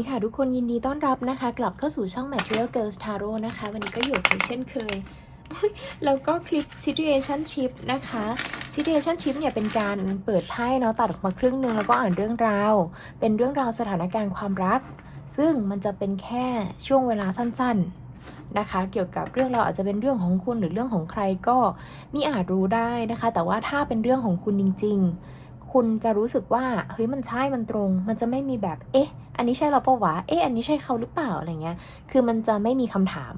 ดีค่ะทุกคนยินดีต้อนรับนะคะ กลับเข้าสู่ช่อง Material Girls Tarot นะคะ วันนี้ก็อยู่กับเช่นเคย แล้วก็คลิป Situation Ship นะคะ Situation Ship เนี่ยเป็นการเปิดไพ่เนาะตัดออกมาครึ่งหนึงแล้วก็อ่านเรื่องราว เป็นเรื่องราวสถานการณ์ความรัก ซึ่งมันจะเป็นแค่ช่วงเวลาสั้นๆนะคะ เกี่ยวกับเรื่องราวอาจจะเป็นเรื่องของคุณหรือเรื่องของใครก็มีอาจรู้ได้นะคะ แต่ว่าถ้าเป็นเรื่องของคุณจริง ๆ คุณจะรู้สึกว่าเฮ้ยมันใช่มันตรง มันจะไม่มีแบบ เอ๊ะ อันนี้ใช่เราปะวะเอ๊ะ อันนี้ใช่เขาหรือเปล่าอะไรเงี้ย คือมันจะไม่มีคำถาม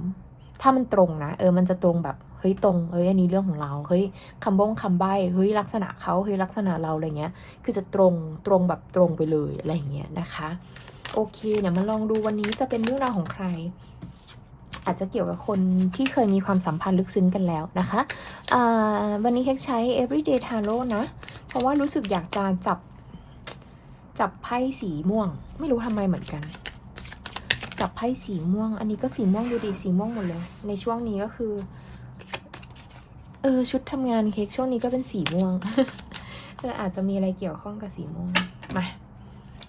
ถ้ามันตรงนะ เออมันจะตรงแบบเฮ้ยตรงเฮ้ยอันนี้เรื่องของเราเฮ้ยคำบ้งคำใบ้เฮ้ยลักษณะเขาเฮ้ยลักษณะเราอะไรเงี้ย คือจะตรงตรงแบบตรงไปเลยอะไรเงี้ยนะคะ โอเคเนี่ยมาลองดูวันนี้จะเป็นเรื่องราวของใคร อาจจะเกี่ยวกับคนที่เคยมีความสัมพันธ์ลึกซึ้งกันแล้วนะคะวันนี้เค้กใช้ everyday tarot นะ เพราะว่ารู้สึกอยากจะจับจับไพ่สีม่วง ไม่รู้ทำไมเหมือนกัน จับไพ่สีม่วง อันนี้ก็สีม่วงดูดีสีม่วงหมดเลย ในช่วงนี้ก็คือ เออชุดทำงานเค้กช่วงนี้ก็เป็นสีม่วงเอออาจจะมีอะไรเกี่ยวข้องกับสีม่วงมา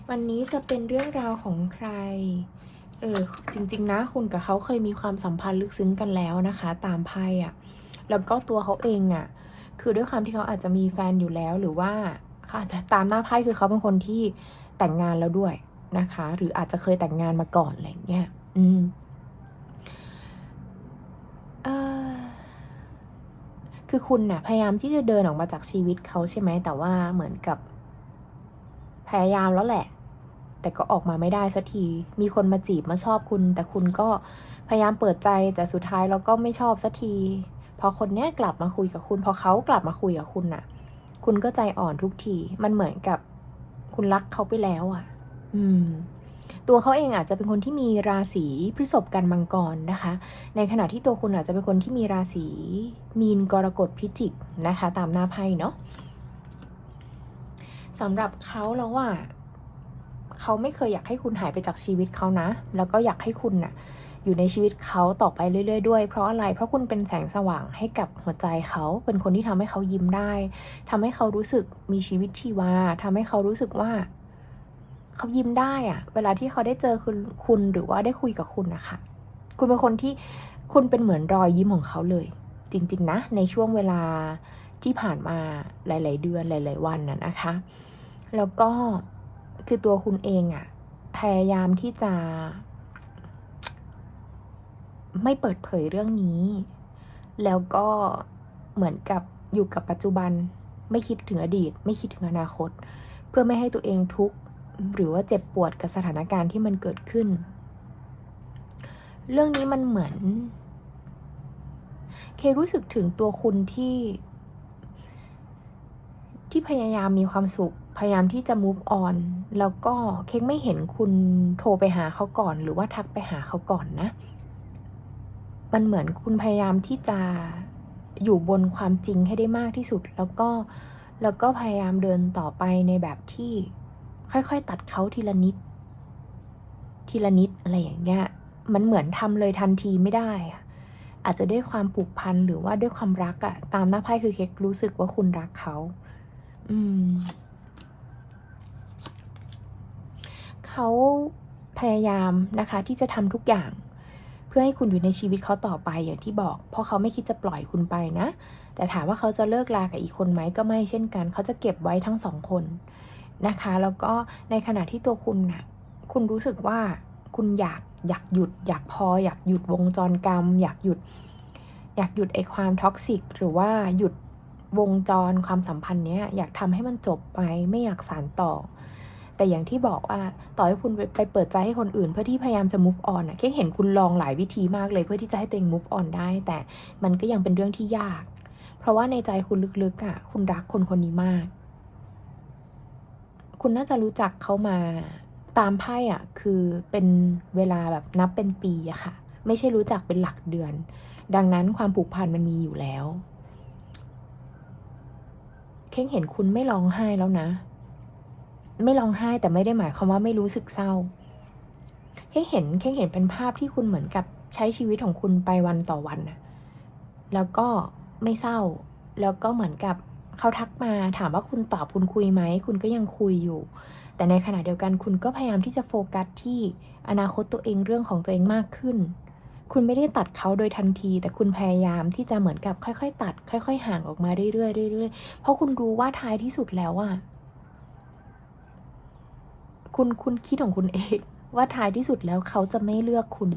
วันนี้จะเป็นเรื่องราวของใคร เออจริง ๆ นะคุณกับเขาเคยมีความสัมพันธ์ลึกซึ้งกันแล้วนะคะ ตามไพ่อะแล้วก็ตัวเขาเองอะคือด้วยความที่เขาอาจจะมีแฟนอยู่แล้วหรือว่าเขาอาจจะตามหน้าไพ่คือเขาเป็นคนที่แต่งงานแล้วด้วยนะคะ หรืออาจจะเคยแต่งงานมาก่อนอะไรอย่างเงี้ยอืมเออคือคุณน่ะพยายามที่จะเดินออกมาจากชีวิตเขาใช่ไหมแต่ว่าเหมือนกับพยายามแล้วแหละ แต่ก็ออกมาไม่ได้สักที มีคนมาจีบมาชอบคุณ แต่คุณก็พยายามเปิดใจแต่สุดท้ายเราก็ไม่ชอบสักทีพอคนเนี้ยกลับมาคุยกับคุณ พอเขากลับมาคุยกับคุณน่ะ คุณก็ใจอ่อนทุกที มันเหมือนกับคุณรักเขาไปแล้วอะ อืม ตัวเขาเองอาจจะเป็นคนที่มีราศีพฤษภกันมังกรนะคะ ในขณะที่ตัวคุณอาจจะเป็นคนที่มีราศีมีนกรกฎพิจิกนะคะ ตามหน้าไพ่เนาะสำหรับเขาแล้วว่า เขาไม่เคยอยากให้คุณหายไปจากชีวิตเขานะ แล้วก็อยากให้คุณน่ะอยู่ในชีวิตเขาต่อไปเรื่อยๆด้วย เพราะอะไร เพราะคุณเป็นแสงสว่างให้กับหัวใจเขา เป็นคนที่ทำให้เขายิ้มได้ทำให้เขารู้สึกมีชีวิตชีวาทำให้เขารู้สึกว่า เขายิ้มได้อะเวลาที่เขาได้เจอคุณคุณหรือว่าได้คุยกับคุณนะคะ คุณเป็นคนที่คุณเป็นเหมือนรอยยิ้มของเขาเลย จริง ๆ นะ ในช่วงเวลาที่ผ่านมาหลาย ๆ เดือนหลาย ๆ วันน่ะนะคะ แล้วก็ คือตัวคุณเองอะพยายามที่จะ ไม่เปิดเผยเรื่องนี้ แล้วก็เหมือนกับอยู่กับปัจจุบัน ไม่คิดถึงอดีต ไม่คิดถึงอนาคต เพื่อไม่ให้ตัวเองทุกข์หรือว่าเจ็บปวดกับสถานการณ์ที่มันเกิดขึ้น เรื่องนี้มันเหมือน เครู้สึกถึงตัวคุณที่ ที่พยายามมีความสุข พยายามที่จะ move on แล้วก็เค้กไม่เห็นคุณโทรไปหาเขาก่อน หรือว่าทักไปหาเขาก่อนนะ มันเหมือนคุณพยายามที่จะอยู่บนความจริงให้ได้มากที่สุด แล้วก็แล้วก็พยายามเดินต่อไปในแบบที่ค่อยๆ ตัดเขาทีละนิด ทีละนิดอะไรอย่างเงี้ย มันเหมือนทำเลยทันทีไม่ได้อะอาจจะด้วยความผูกพันหรือว่าด้วยความรักอะตามหน้าไพ่คือเค้กรู้สึกว่าคุณรักเขา อืม เขาพยายามนะคะที่จะทำทุกอย่าง เพื่อให้คุณอยู่ในชีวิตเขาต่อไปอย่างที่บอก เพราะเขาไม่คิดจะปล่อยคุณไปนะ แต่ถามว่าเขาจะเลิกลากับอีกคนไหมก็ไม่เช่นกัน เขาจะเก็บไว้ทั้งสองคนนะคะ แล้วก็ในขณะที่ตัวคุณน่ะคุณรู้สึกว่าคุณอยากอยากหยุด อยากพอ อยากหยุดวงจรกรรม อยากหยุด อยากหยุดไอความท็อกซิกหรือว่าหยุดวงจรความสัมพันธ์เนี้ยอยากทำให้มันจบไปไม่อยากสานต่อ แต่อย่างที่บอกว่าต่อให้คุณไปไปเปิดใจให้คนอื่น เพื่อที่พยายามจะ move on อะแค่เห็นคุณลองหลายวิธีมากเลย เพื่อที่จะให้ตัวเอง move on ได้ แต่มันก็ยังเป็นเรื่องที่ยาก เพราะว่าในใจคุณลึกๆอะคุณรักคนคนนี้มาก คุณน่าจะรู้จักเขามาตามไพ่อะคือเป็นเวลาแบบนับเป็นปีอะค่ะ ไม่ใช่รู้จักเป็นหลักเดือน ดังนั้นความผูกพันมันมีอยู่แล้วเค้งเห็นคุณไม่ร้องไห้แล้วนะ ไม่ร้องไห้แต่ไม่ได้หมายความว่าไม่รู้สึกเศร้าเค้งเห็นเค้งเห็นเป็นภาพที่คุณเหมือนกับใช้ชีวิตของคุณไปวันต่อวันนะแล้วก็ไม่เศร้า แล้วก็เหมือนกับเขาทักมาถามว่าคุณตอบคุณคุยไหม คุณก็ยังคุยอยู่ แต่ในขณะเดียวกันคุณก็พยายามที่จะโฟกัสที่อนาคตตัวเองเรื่องของตัวเองมากขึ้น คุณไม่ได้ตัดเขาโดยทันที แต่คุณพยายามที่จะเหมือนกับค่อยๆ ตัด ค่อย ๆ ห่างออกมาเรื่อยๆเรื่อยๆเพราะคุณรู้ว่าท้ายที่สุดแล้วอะ คุณคุณคิดของคุณเอง ว่าท้ายที่สุดแล้วเขาจะไม่เลือกคุณ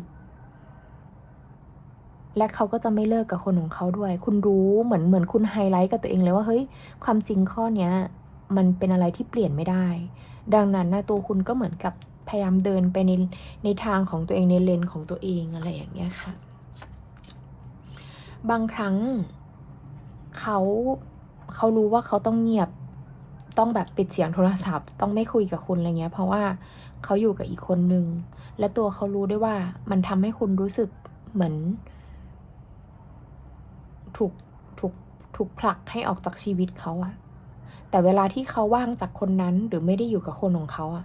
และเขาก็จะไม่เลิกกับคนของเขาด้วย คุณรู้เหมือนเหมือนคุณไฮไลท์กับตัวเองเลยว่าเฮ้ย ความจริงข้อเนี้ย มันเป็นอะไรที่เปลี่ยนไม่ได้ ดังนั้นนะตัวคุณก็เหมือนกับพยายามเดินไปในในทางของตัวเองในเลนของตัวเองอะไรอย่างเงี้ยค่ะ บางครั้งเขาเขารู้ว่าเขาต้องเงียบ ต้องแบบปิดเสียงโทรศัพท์ ต้องไม่คุยกับคุณอะไรเงี้ย เพราะว่าเขาอยู่กับอีกคนนึง และตัวเขารู้ด้วยว่ามันทำให้คุณรู้สึกเหมือน ถูกถูกถูกผลักให้ออกจากชีวิตเขาอะแต่เวลาที่เขาว่างจากคนนั้นหรือไม่ได้อยู่กับคนของเขาอะ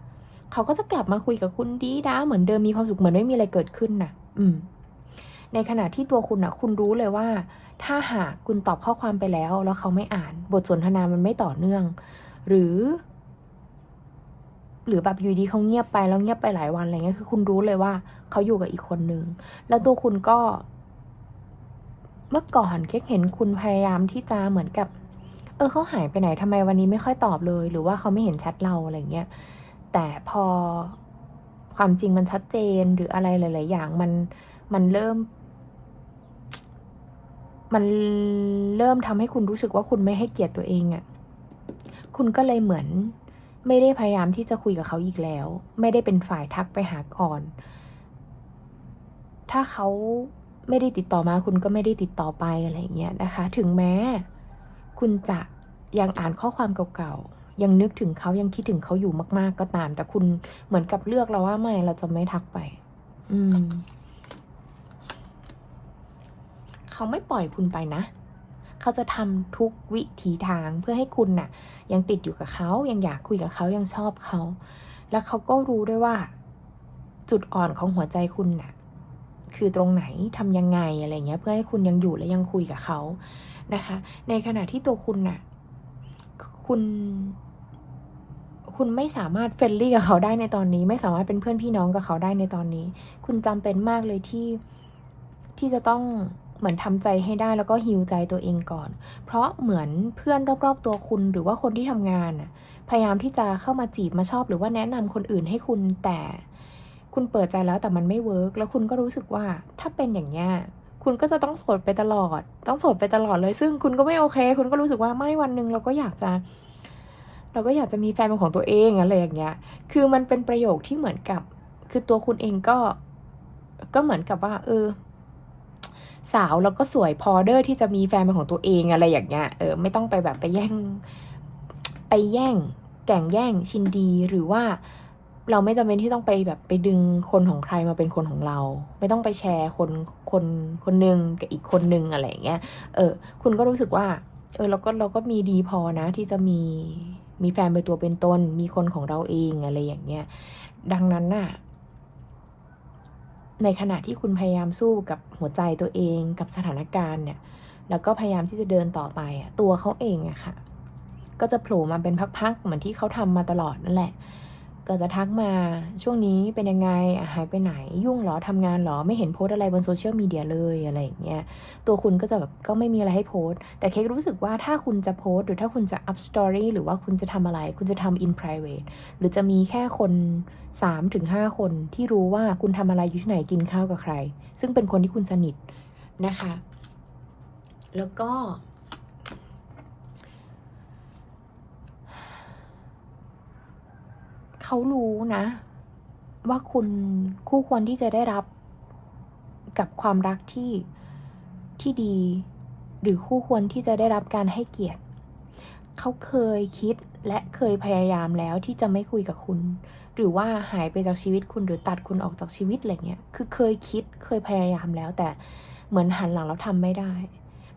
เขาก็จะกลับมาคุยกับคุณดีด้าเหมือนเดิมมีความสุขเหมือนไม่มีอะไรเกิดขึ้นน่ะอืม ในขณะที่ตัวคุณอะคุณรู้เลยว่า ถ้าหากคุณตอบข้อความไปแล้ว แล้วเขาไม่อ่าน บทสนทนามันไม่ต่อเนื่อง หรือ หรือแบบอยู่ดีเขาเงียบไปแล้วเงียบไปหลายวันอะไรเงี้ยคือคุณรู้เลยว่าเขาอยู่กับอีกคนนึง แล้วตัวคุณก็ เมื่อก่อนเค้กเห็นคุณพยายามที่จะเหมือนกับ เออเขาหายไปไหนทำไมวันนี้ไม่ค่อยตอบเลย หรือว่าเขาไม่เห็นแชทเราอะไรเงี้ยแต่พอความจริงมันชัดเจนหรืออะไรหลาย ๆ อย่างมันมันเริ่ม มันเริ่มทำให้คุณรู้สึกว่าคุณไม่ให้เกียรติตัวเองอะ่ะ คุณก็เลยเหมือน ไม่ได้พยายามที่จะคุยกับเขาอีกแล้ว ไม่ได้เป็นฝ่ายทักไปหาก่อน ถ้าเขาไม่ได้ติดต่อมาคุณก็ไม่ได้ติดต่อไปอะไรเงี้ยนะคะ ถึงแม้ คุณจะยังอ่านข้อความเก่าๆ ยังนึกถึงเขายังคิดถึงเขาอยู่มากๆก็ตาม แต่คุณเหมือนกับเลือกแล้วว่าไม่เราจะไม่ทักไป อืม เขาไม่ปล่อยคุณไปนะ เขาจะทำทุกวิถีทางเพื่อให้คุณน่ะ ยังติดอยู่กับเขายังอยากคุยกับเขายังชอบเขา แล้วเขาก็รู้ด้วยว่า จุดอ่อนของหัวใจคุณน่ะ คือตรงไหนทำยังไงอะไรเงี้ย เพื่อให้คุณยังอยู่และยังคุยกับเขานะคะ ในขณะที่ตัวคุณน่ะ คุณคุณไม่สามารถเฟรนลี่กับเขาได้ในตอนนี้ ไม่สามารถเป็นเพื่อนพี่น้องกับเขาได้ในตอนนี้ คุณจำเป็นมากเลยที่ที่จะต้อง เหมือนทำใจให้ได้แล้วก็ฮิวใจตัวเองก่อน เพราะเหมือนเพื่อนรอบๆตัวคุณหรือว่าคนที่ทำงานพยายามที่จะเข้ามาจีบมาชอบหรือว่าแนะนำคนอื่นให้คุณแต่คุณเปิดใจแล้วแต่มันไม่เวิร์กแล้วคุณก็รู้สึกว่าถ้าเป็นอย่างเงี้ยคุณก็จะต้องโสดไปตลอด ต้องโสดไปตลอดเลย ซึ่งคุณก็ไม่โอเค คุณก็รู้สึกว่าไม่วันหนึ่งเราก็อยากจะ เราก็อยากจะมีแฟนเป็นของตัวเองอะไรอย่างเงี้ย คือมันเป็นประโยคที่เหมือนกับ คือตัวคุณเองก็ ก็เหมือนกับว่า เออ สาวแล้วก็สวยพอเดอร์ที่จะมีแฟนเป็นของตัวเองอะไรอย่างเงี้ยเออไม่ต้องไปแบบไปแย่ง ไปแย่ง แก่งแย่งชินดีหรือว่าเราไม่จำเป็นที่ต้องไปแบบไปดึงคนของใครมาเป็นคนของเรา ไม่ต้องไปแชร์คนคนคนหนึ่งกับอีกคนหนึ่งอะไรอย่างเงี้ยเออ คุณก็รู้สึกว่า เออเราก็เราก็มีดีพอนะ ที่จะมีมีแฟนเป็นตัวเป็นตนมีคนของเราเองอะไรอย่างเงี้ยดังนั้นน่ะ ในขณะที่คุณพยายามสู้กับหัวใจตัวเองกับสถานการณ์เนี่ย แล้วก็พยายามที่จะเดินต่อไปอะตัวเขาเองอะค่ะ ก็จะโผล่มาเป็นพักๆเหมือนที่เขาทำมาตลอดนั่นแหละ ก็จะทักมาช่วงนี้เป็นยังไงหายไปไหนยุ่งเหรอทำงานเหรอไม่เห็นโพสอะไรบนโซเชียลมีเดียเลยอะไรอย่างเงี้ยตัวคุณก็จะแบบก็ไม่มีอะไรให้โพสแต่เค้กรู้สึกว่าถ้าคุณจะโพสหรือถ้าคุณจะอัพสตอรี่หรือว่าคุณจะทำอะไร คุณจะทำ in private หรือจะมีแค่คน3ถึง5คนที่รู้ว่าคุณทำอะไรอยู่ที่ไหนกินข้าวกับใคร ซึ่งเป็นคนที่คุณสนิทนะคะ แล้วก็ เขารู้นะ ว่าคุณคู่ควรที่จะได้รับกับความรักที่ที่ดี หรือคู่ควรที่จะได้รับการให้เกียรติ เขาเคยคิดและเคยพยายามแล้วที่จะไม่คุยกับคุณ หรือว่าหายไปจากชีวิตคุณหรือตัดคุณออกจากชีวิตอะไรเงี้ยคือเคยคิดเคยพยายามแล้ว แต่เหมือนหันหลังแล้วทำไม่ได้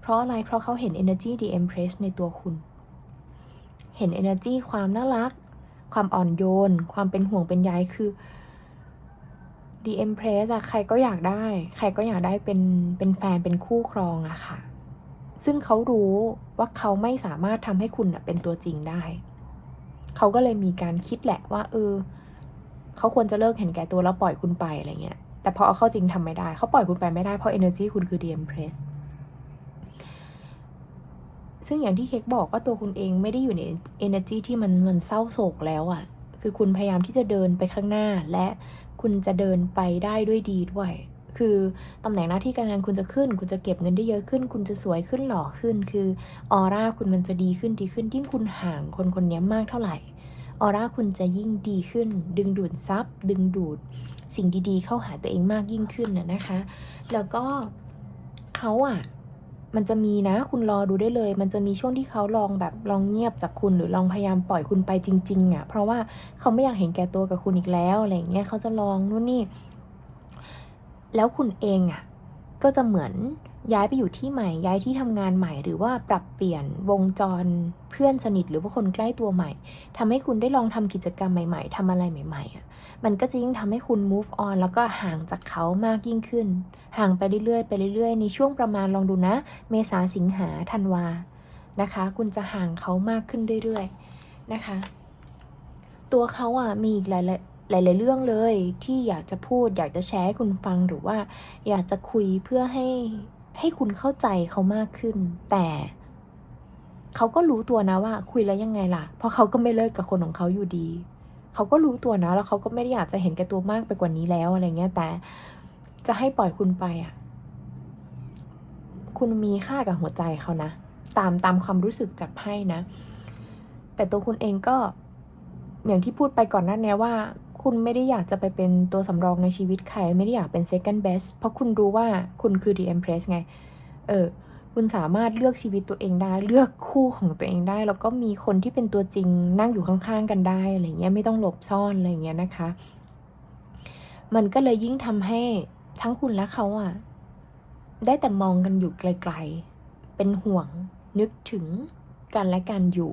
เพราะอะไรเพราะเขาเห็น energy the empress ในตัวคุณ เห็น energy ความน่ารัก ความอ่อนโยน ความเป็นห่วงเป็นใยคือ The Empress อะใครก็อยากได้ ใครก็อยากได้เป็นเป็นแฟนเป็นคู่ครองอะค่ะ ซึ่งเขารู้ว่าเขาไม่สามารถทำให้คุณน่ะเป็นตัวจริงได้ เขาก็เลยมีการคิดแหละว่า เออ เขาควรจะเลิกเห็นแก่ตัวแล้วปล่อยคุณไปอะไรเงี้ย แต่พอเอาเข้าจริงทำไม่ได้ เขาปล่อยคุณไปไม่ได้เพราะ energy คุณคือ the empress ซึ่งอย่างที่เค้กบอกว่าตัวคุณเองไม่ได้อยู่ใน energy ที่มันมันเศร้าโศกแล้วอะ่ะ คือคุณพยายามที่จะเดินไปข้างหน้า และคุณจะเดินไปได้ด้วยดีด้วย คือตำแหน่งหน้าที่การงานคุณจะขึ้น คุณจะเก็บเงินได้เยอะขึ้น คุณจะสวยขึ้นหล่อขึ้น คือออร่าคุณมันจะดีขึ้นดีขึ้นยิ่งคุณห่างคนคนนี้มากเท่าไหร่ออร่าคุณจะยิ่งดีขึ้น ดึงดูดซับดึงดูดสิ่งดีๆ เข้าหาตัวเองมากยิ่งขึ้นน่ะนะคะ แล้วก็เขาอะ มันจะมีนะ คุณรอดูได้เลย มันจะมีช่วงที่เขาลองแบบลองเงียบจากคุณหรือลองพยายามปล่อยคุณไปจริงๆอะ เพราะว่าเขาไม่อยากเห็นแก่ตัวกับคุณอีกแล้วอะไรเงี้ยเขาจะลองนู่นนี่ แล้วคุณเองอะ ก็จะเหมือน ย้ายไปอยู่ที่ใหม่ ย้ายที่ทำงานใหม่ หรือว่าปรับเปลี่ยนวงจรเพื่อนสนิท หรือว่าคนใกล้ตัวใหม่ทำให้คุณได้ลองทำกิจกรรมใหม่ ๆทำอะไรใหม่ๆอะมันก็จะยิ่งทำให้คุณ move on แล้วก็ห่างจากเขามากยิ่งขึ้น ห่างไปเรื่อยๆไปเรื่อยๆ ในช่วงประมาณลองดูนะ เมษาสิงหาธันวานะคะ คุณจะห่างเขามากขึ้นเรื่อยๆนะคะ ตัวเขาอะมีอีกหลายๆหลาย ๆ เรื่องเลยที่อยากจะพูดอยากจะแชร์ให้คุณฟังหรือว่า อยากจะคุยเพื่อให้ ให้คุณเข้าใจเขามากขึ้น แต่เขาก็รู้ตัวนะว่า คุยแล้วยังไงล่ะ เพราะเขาก็ไม่เลิกกับคนของเขาอยู่ดี เขาก็รู้ตัวนะ แล้วเขาก็ไม่ได้อยากจะเห็นแก่ตัวมากไปกว่านี้แล้วอะไรเงี้ย แต่จะให้ปล่อยคุณไปอะ คุณมีค่ากับหัวใจเขานะ ตามตามความรู้สึกจากไพ่นะ แต่ตัวคุณเองก็อย่างที่พูดไปก่อนหน้านี้ว่า คุณไม่ได้อยากจะไปเป็นตัวสำรองในชีวิตใคร ไม่ได้อยากเป็น second best เพราะคุณรู้ว่าคุณคือ the empress ไง เออ คุณสามารถเลือกชีวิตตัวเองได้ เลือกคู่ของตัวเองได้ แล้วก็มีคนที่เป็นตัวจริงนั่งอยู่ข้างๆกันได้อะไรเงี้ย ไม่ต้องหลบซ่อนอะไรเงี้ยนะคะ มันก็เลยยิ่งทำให้ทั้งคุณและเขาอะได้แต่มองกันอยู่ไกลๆ เป็นห่วง นึกถึงกันและกันอยู่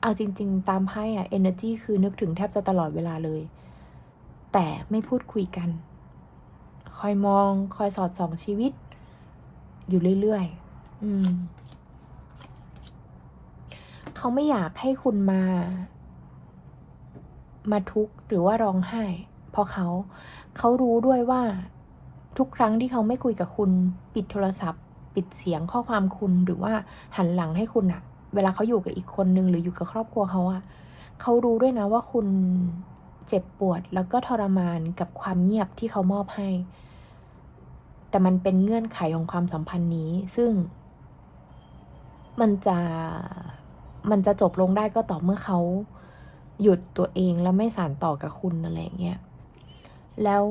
เอาจริง ๆ ตามไพ่อะ energy คือนึกถึงแทบจะตลอดเวลาเลย แต่ไม่พูดคุยกัน คอยมอง คอยสอดส่องชีวิต อยู่เรื่อยๆอืมเขาไม่อยากให้คุณมา มาทุกข์หรือว่าร้องไห้ เพราะเขาเขารู้ด้วยว่าทุกครั้งที่เขาไม่คุยกับคุณปิดโทรศัพท์ ปิดเสียงข้อความคุณหรือว่าหันหลังให้คุณอะเวลาเขาอยู่กับอีกคนนึงหรืออยู่กับครอบครัวเขาอะเขารู้ด้วยนะว่าคุณ เจ็บปวดแล้วก็ทรมานกับความเงียบที่เขามอบให้ แต่มันเป็นเงื่อนไขของความสัมพันธ์นี้ ซึ่ง มันจะมันจะจบลงได้ก็ต่อเมื่อเขาหยุดตัวเองแล้วไม่สานต่อกับคุณอะไรอย่างเงี้ย แล้ว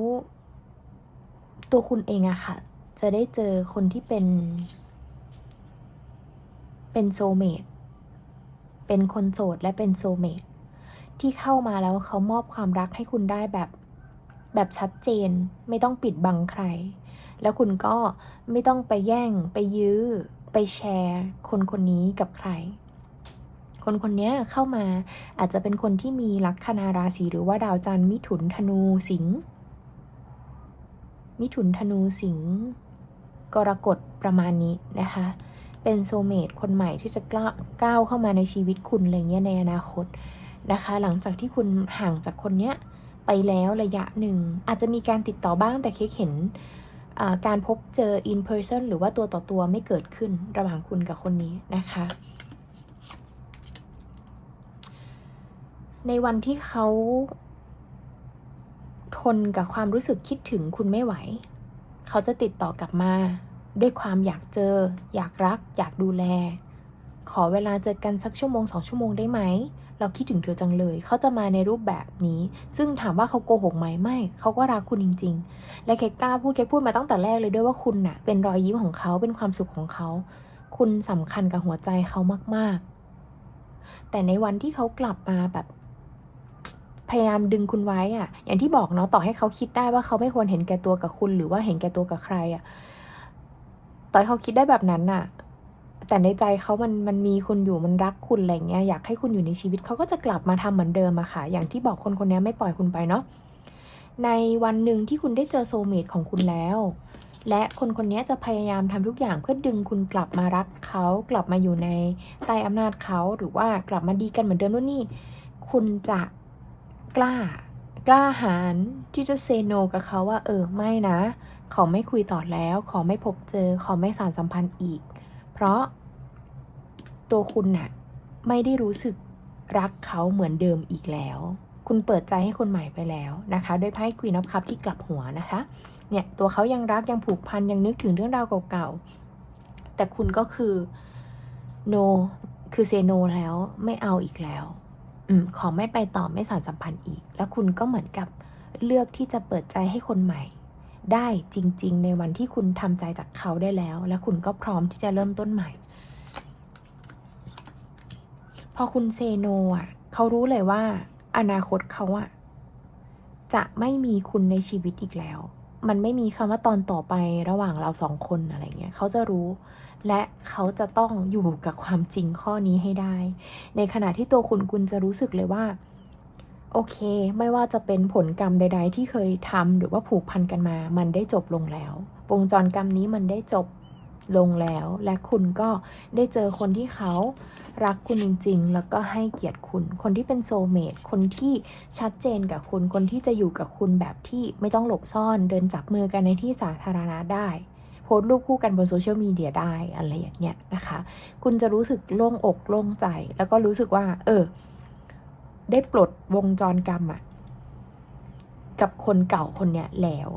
ตัวคุณเองอะค่ะ จะได้เจอคนที่เป็น เป็นโซเมตเป็นคนโสดและเป็นโซเมต ที่เข้ามาแล้วเขามอบความรักให้คุณได้แบบ แบบชัดเจน ไม่ต้องปิดบังใคร แล้วคุณก็ไม่ต้องไปแย่ง ไปยื้อ ไปแชร์ คนคนนี้กับใคร คนคนนี้เข้ามาอาจจะเป็นคนที่มีลัคนาราศีหรือว่าดาวจันทร์มิถุนธนูสิงห์มิถุนธนูสิงห์กรกฎประมาณนี้นะคะ เป็นโซเมตคนใหม่ที่จะก้าวเข้ามาในชีวิตคุณอะไรเงี้ยในอนาคต นะคะ หลังจากที่คุณห่างจากคนเนี้ยไปแล้วระยะหนึ่ง อาจจะมีการติดต่อบ้างแต่เค้กเห็นการพบเจอ in person หรือว่าตัวต่อตัวไม่เกิดขึ้นระหว่างคุณกับคนนี้นะคะ ในวันที่เขาทนกับความรู้สึกคิดถึงคุณไม่ไหว เขาจะติดต่อกลับมา ด้วยความอยากเจอ อยากรัก อยากดูแล ขอเวลาเจอกันสักชั่วโมงสองชั่วโมงได้ไหม เราคิดถึงเธอจังเลย เขาจะมาในรูปแบบนี้ ซึ่งถามว่าเขาโกหกไหมไม่ เขาก็รักคุณจริง ๆ และเคกกล้าพูดเคพูดมาตั้งแต่แรกเลยด้วยว่าคุณน่ะ เป็นรอยยิ้มของเขา เป็นความสุขของเขา คุณสำคัญกับหัวใจเขามากๆ แต่ในวันที่เขากลับมาแบบ พยายามดึงคุณไว้อะอย่างที่บอกเนาะ ต่อให้เขาคิดได้ว่าเขาไม่ควรเห็นแก่ตัวกับคุณ หรือว่าเห็นแก่ตัวกับใครอะต่อให้เขาคิดได้แบบนั้นน่ะ แต่ในใจเขามันมันมีคุณอยู่มันรักคุณอะไรเงี้ยอยากให้คุณอยู่ในชีวิตเขาก็จะกลับมาทำเหมือนเดิมอะค่ะ อย่างที่บอกคนคนนี้ไม่ปล่อยคุณไปเนาะในวันหนึ่งที่คุณได้เจอโซเมตของคุณแล้ว และคนคนนี้จะพยายามทำทุกอย่างเพื่อดึงคุณกลับมารักเขากลับมาอยู่ในใต้อำนาจเขาหรือว่ากลับมาดีกันเหมือนเดิมนู่นนี่ คุณจะกล้ากล้าหาญที่จะเซโนกับเขาว่าเออไม่นะ ขอไม่คุยต่อแล้ว ขอไม่พบเจอ ขอไม่สานสัมพันธ์อีก เพราะตัวคุณน่ะไม่ได้รู้สึกรักเขาเหมือนเดิมอีกแล้ว คุณเปิดใจให้คนใหม่ไปแล้วนะคะ ด้วยไพ่ Queen of Cups ที่กลับหัวนะคะ เนี่ยตัวเขายังรักยังผูกพันยังนึกถึงเรื่องราวเก่าๆ แต่คุณก็คือ no คือเซโนแล้วไม่เอาอีกแล้ว อืมขอไม่ไปต่อไม่สานสัมพันธ์อีก แล้วคุณก็เหมือนกับเลือกที่จะเปิดใจให้คนใหม่ ได้จริง ๆ ในวันที่คุณทำใจจากเขาได้แล้ว และคุณก็พร้อมที่จะเริ่มต้นใหม่ พอคุณเซโนอะเขารู้เลยว่า อนาคตเขาอะจะไม่มีคุณในชีวิตอีกแล้ว มันไม่มีคำว่าตอนต่อไประหว่างเราสองคนอะไรเงี้ยเขาจะรู้ และเขาจะต้องอยู่กับความจริงข้อนี้ให้ได้ ในขณะที่ตัวคุณคุณจะรู้สึกเลยว่า โอเค ไม่ว่าจะเป็นผลกรรมใด ๆ ที่เคยทำหรือว่าผูกพันกันมา มันได้จบลงแล้ว วงจรกรรมนี้มันได้จบลงแล้ว และคุณก็ได้เจอคนที่เขารักคุณจริง ๆ แล้วก็ให้เกียรติคุณ คนที่เป็นโซเมตคนที่ชัดเจนกับคุณ คนที่จะอยู่กับคุณแบบที่ไม่ต้องหลบซ่อน เดินจับมือกันในที่สาธารณะได้ โพสต์รูปคู่กันบนโซเชียลมีเดียได้ อะไรอย่างเงี้ยนะคะ คุณจะรู้สึกโล่งอกโล่งใจ แล้วก็รู้สึกว่า เออ ได้ปลดวงจรกรรมอะกับคนเก่าคนเนี้ยแล้ว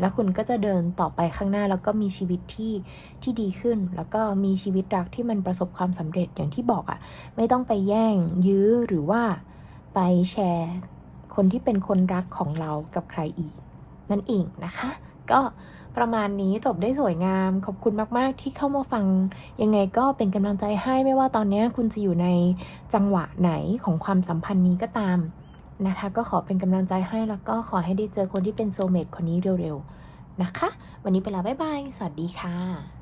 แล้วคุณก็จะเดินต่อไปข้างหน้าแล้วก็มีชีวิตที่ที่ดีขึ้น แล้วก็มีชีวิตรักที่มันประสบความสำเร็จอย่างที่บอกอะ่ะ ไม่ต้องไปแย่งยื้อหรือว่าไปแชร์คนที่เป็นคนรักของเรากับใครอีก นั่นเองนะคะ ก็ประมาณนี้จบได้สวยงาม ขอบคุณมากๆ ที่เข้ามาฟัง ยังไงก็เป็นกำลังใจให้ไม่ว่าตอนนี้คุณจะอยู่ในจังหวะไหนของความสัมพันธ์นี้ก็ตามนะคะ ก็ขอเป็นกำลังใจให้แล้วก็ขอให้ได้เจอคนที่เป็นโซเมตคนนี้เร็วๆนะคะ วันนี้ไปแล้วบ๊ายบาย สวัสดีค่ะ